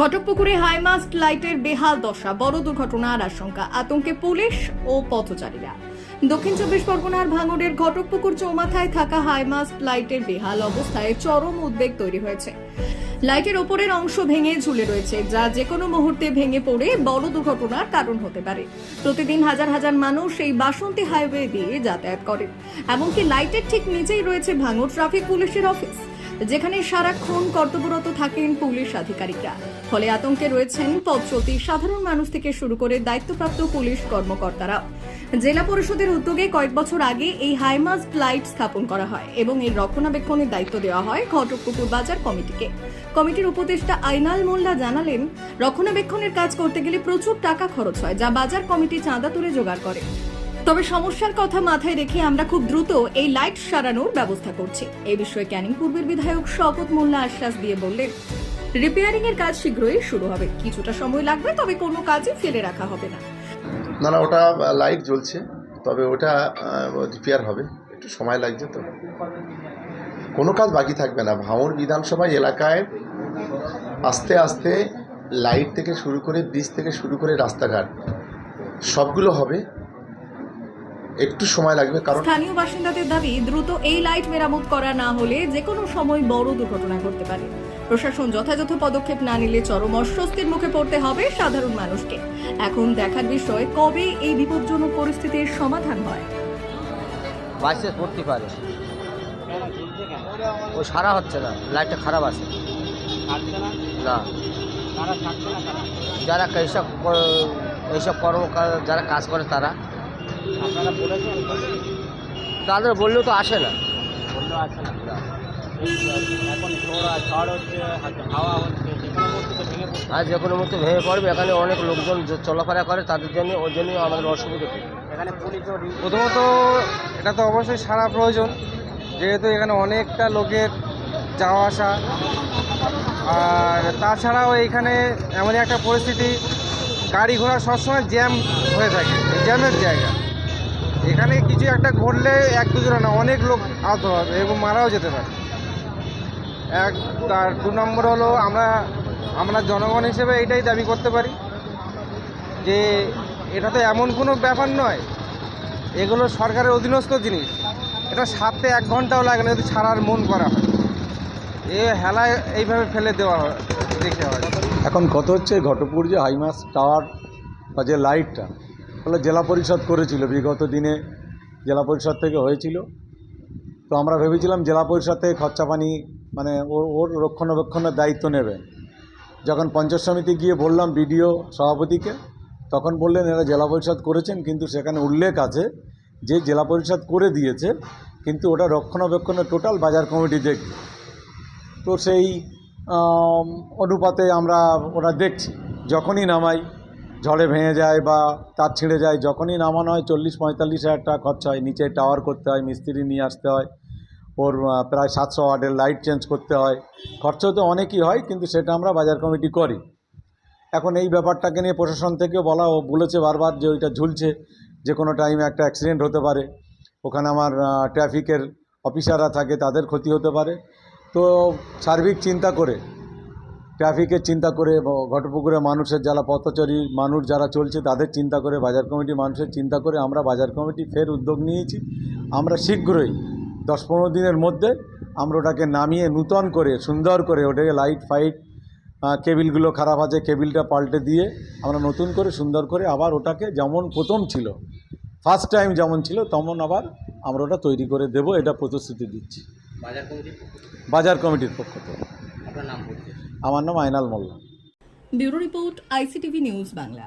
ঘটকপুকুরে high mast লাইটের বেহাল দশা, বড় দুর্ঘটনার আশঙ্কা, আতঙ্কে পুলিশ ও পথচারীরা। দক্ষিণ চব্বিশ পরগনার ভাঙড়ের ঘটকপুকুর চৌমাথায় থাকা হাইমাস্ট লাইটের বেহাল অবস্থায় চরম উদ্বেগ তৈরি হয়েছে। লাইটের ওপরের অংশ ভেঙে ঝুলে রয়েছে, যা যে কোনো মুহূর্তে ভেঙে পড়ে বড় দুর্ঘটনার কারণ হতে পারে। প্রতিদিন হাজার হাজার মানুষ এই বাসন্তী হাইওয়ে দিয়ে যাতায়াত করে। এমনকি লাইটের ঠিক নিচেই রয়েছে ভাঙড় ট্রাফিক পুলিশের অফিস। যেখানে সারাক্ষণ কর্তব্যরত থাকেন পুলিশ আধিকারিকরা। ফলে আতঙ্কে রয়েছেন পথচলতি সাধারণ মানুষ থেকে শুরু করে দায়িত্বপ্রাপ্ত পুলিশ কর্মকর্তারা জেলা পরিষদের উদ্যোগে কয়েক বছর আগে এই হাইমাস লাইট স্থাপন করা হয় এবং এর রক্ষণাবেক্ষণের দায়িত্ব দেওয়া হয় ঘটকপুকুর বাজার কমিটিকে। কমিটির উপদেষ্টা আইনাল মোল্লা জানালেন, রক্ষণাবেক্ষণের কাজ করতে গেলে প্রচুর টাকা খরচ হয়, যা বাজার কমিটি চাঁদা তুলে জোগাড় করে। তবে সমস্যার কথা মাথায় রেখে আমরা খুব দ্রুত এই লাইট সারানোর ব্যবস্থা করছি। এই বিষয়ে ক্যানিং পূর্বের বিধায়ক শপথ মোল্লা আশ্বাস দিয়ে বললেন রিপেয়ারিং এর কাজ শীঘ্রই শুরু হবে। কিছুটা সময় লাগবে, তবে কোনো কাজই ফেলে রাখা হবে না। না না, ওটা লাইট জ্বলছে, তবে ওটা রিপেয়ার হবে। একটু সময় লাগছে তো। কোনো কাজ বাকি থাকবে না। ভাঙড় বিধানসভা এলাকায় আস্তে আস্তে লাইট থেকে শুরু করে, ব্রিজ থেকে শুরু করে রাস্তাঘাট সবগুলো হবে। একটু সময় লাগবে কারণ স্থানীয় বাসিন্দাদের দাবি দ্রুত এই লাইট মেরামত করা না হলে যে কোনো সময় বড় দুর্ঘটনা ঘটতে পারে। প্রশাসন যথাযথ পদক্ষেপ না নিলে চরম অস্বস্তির মুখে পড়তে হবে সাধারণ মানুষকে। এখন দেখার বিষয় কবে এই বিপজ্জনক পরিস্থিতির সমাধান হয়? বাইসে পড়তে পারে। ও সারা হচ্ছে না লাইটটা খারাপ আছে। না। যারা এইসব এইসব কর্ম যারা কাজ করে তারা তাদের বললেও তো আসে না। না। আর যে কোনো মুহূর্তে ভেঙে পড়বে এখানে অনেক লোকজন চলাফেরা করে তাদের জন্য ওই জন্যই আমাদের অসুবিধা হয়। এখানে প্রথমত এটা তো অবশ্যই সারা প্রয়োজন যেহেতু এখানে অনেকটা লোকের যাওয়া আসা। আর তাছাড়াও এখানে এমনই একটা পরিস্থিতি গাড়ি ঘোড়া সবসময় জ্যাম হয়ে থাকে জ্যামের জায়গা। এখানে কিছু একটা ঘটলে এক দুজনে না, অনেক লোক আহত হবে এবং মারাও যেতে পারে। এক, আর দু নম্বর হলো আমরা আমরা জনগণ হিসেবে এটাই দাবি করতে পারি যে এটা তো এমন কোনো ব্যাপার নয়। এগুলো সরকারের অধীনস্থ জিনিস। এটা সাথে এক ঘন্টাও লাগে না যদি ছাড়ার মন করা হয়। এ হেলায় এইভাবে ফেলে দেওয়া হয়, দেখতে হয়। এখন কত হচ্ছে? ঘটপুর যে হাইমাস টাওয়ার বা যে লাইটটা ওগুলো জেলা পরিষদ করেছিল, বিগত দিনে জেলা পরিষদ থেকে হয়েছিল। তো আমরা ভেবেছিলাম জেলা পরিষদ থেকে খরচা পানি মানে ওর ওর রক্ষণাবেক্ষণের দায়িত্ব নেবে। যখন পঞ্চায়েত সমিতি গিয়ে বললাম বিডিও সভাপতিকে, তখন বললেন, এরা জেলা পরিষদ করেছেন, কিন্তু সেখানে উল্লেখ আছে যে জেলা পরিষদ করে দিয়েছে, কিন্তু ওটা রক্ষণাবেক্ষণের টোটাল বাজার কমিটি দেখবে। তো সেই অনুপাতে আমরা ওরা দেখছি, যখনই নামাই ঝড়ে ভেঙে যায় বা তার ছিঁড়ে যায়, যখনই নামানো হয় চল্লিশ পঁয়তাল্লিশ হাজার টাকা খরচা হয়, নিচে টাওয়ার করতে হয়, মিস্ত্রি নিয়ে আসতে হয়, ওর প্রায় সাতশো ওয়ার্ডের লাইট চেঞ্জ করতে হয়। খরচা তো অনেকই হয়, কিন্তু সেটা আমরা বাজার কমিটি করি। এখন এই ব্যাপারটাকে নিয়ে প্রশাসন থেকেও বলা, ও বলেছে বারবার যে ওইটা ঝুলছে, যে কোনো টাইমে একটা অ্যাক্সিডেন্ট হতে পারে। ওখানে আমার ট্রাফিকের অফিসাররা থাকে, তাদের ক্ষতি হতে পারে। তো সার্বিক চিন্তা করে ট্রাফিকের চিন্তা করে ঘটপুকুরে মানুষের যারা পথচারী মানুষ যারা চলছে তাদের চিন্তা করে বাজার কমিটি মানুষের চিন্তা করে আমরা বাজার কমিটি ফের উদ্যোগ নিয়েছি। আমরা শীঘ্রই দশ পনেরো দিনের মধ্যে আমরা ওটাকে নামিয়ে নূতন করে সুন্দর করে ওটাকে লাইট ফাইট কেবিলগুলো খারাপ আছে কেবিলটা পাল্টে দিয়ে আমরা নতুন করে সুন্দর করে আবার ওটাকে যেমন প্রথম ছিল ফার্স্ট টাইম যেমন ছিল তেমন আবার আমরা ওটা তৈরি করে দেব এটা প্রতিশ্রুতি দিচ্ছি। বাজার কমিটির পক্ষ থেকে। আমার নাম Ainal Molla. Bureau report ICTV news Bangla.